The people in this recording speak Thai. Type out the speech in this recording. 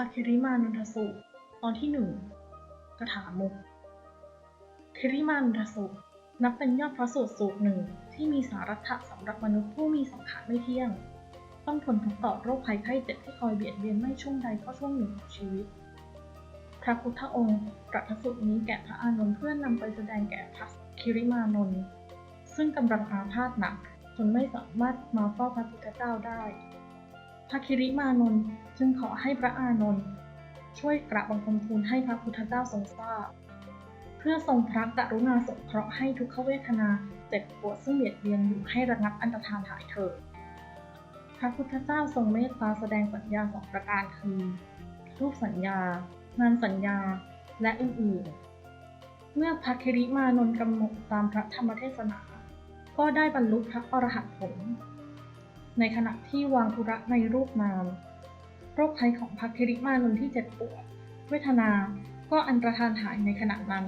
ระคิริมานนทสูตอนที่หนึ่งกถามุกคิริมานนทสูตรนับเป็นยอดพระสูตรสูตรหนึ่งที่มีสาระสำหรับมนุษย์ผู้มีสังขารไม่เที่ยง ต้องทนทุกต่อโรคภัยไข้เจ็บที่คอยเบียดเบียนไม่ช่วงใดก็ช่วงหนึ่งของชีวิต พระพุทธองค์ตรัสสูตรนี้แก่พระอานนท์เพื่อนำไปแสดงแก่พระคิริมานนท์ซึ่งกำลังอาพาธหนักจนไม่สามารถมาเฝ้าพระพุทธเจ้าได้ พระคิริมานนท์จึงขอให้พระอานนท์ช่วยกราบบังคมทูลให้พระพุทธเจ้าทรงทราบ เพื่อทรงพระกรุณาสงเคราะห์ให้ทุกขเวทนาเจ็บปวดซึ่งเบียดเบียนอยู่ให้ระงับอันตรธานหายเถิดพระพุทธเจ้าทรงเมตตาแสดงสัญญาสองประการคือ รูปสัญญา งานสัญญา และอื่นๆ เมื่อพระคิริมานนท์กำหนดตามพระธรรมเทศนา ก็ได้บรรลุพระอรหัตผล ในขณะที่วางธุระในรูปนาม โรคภัยของพักธิริมานนที่เจ็บปวด เวทนา ก็อันตรธานหายในขณะนั้น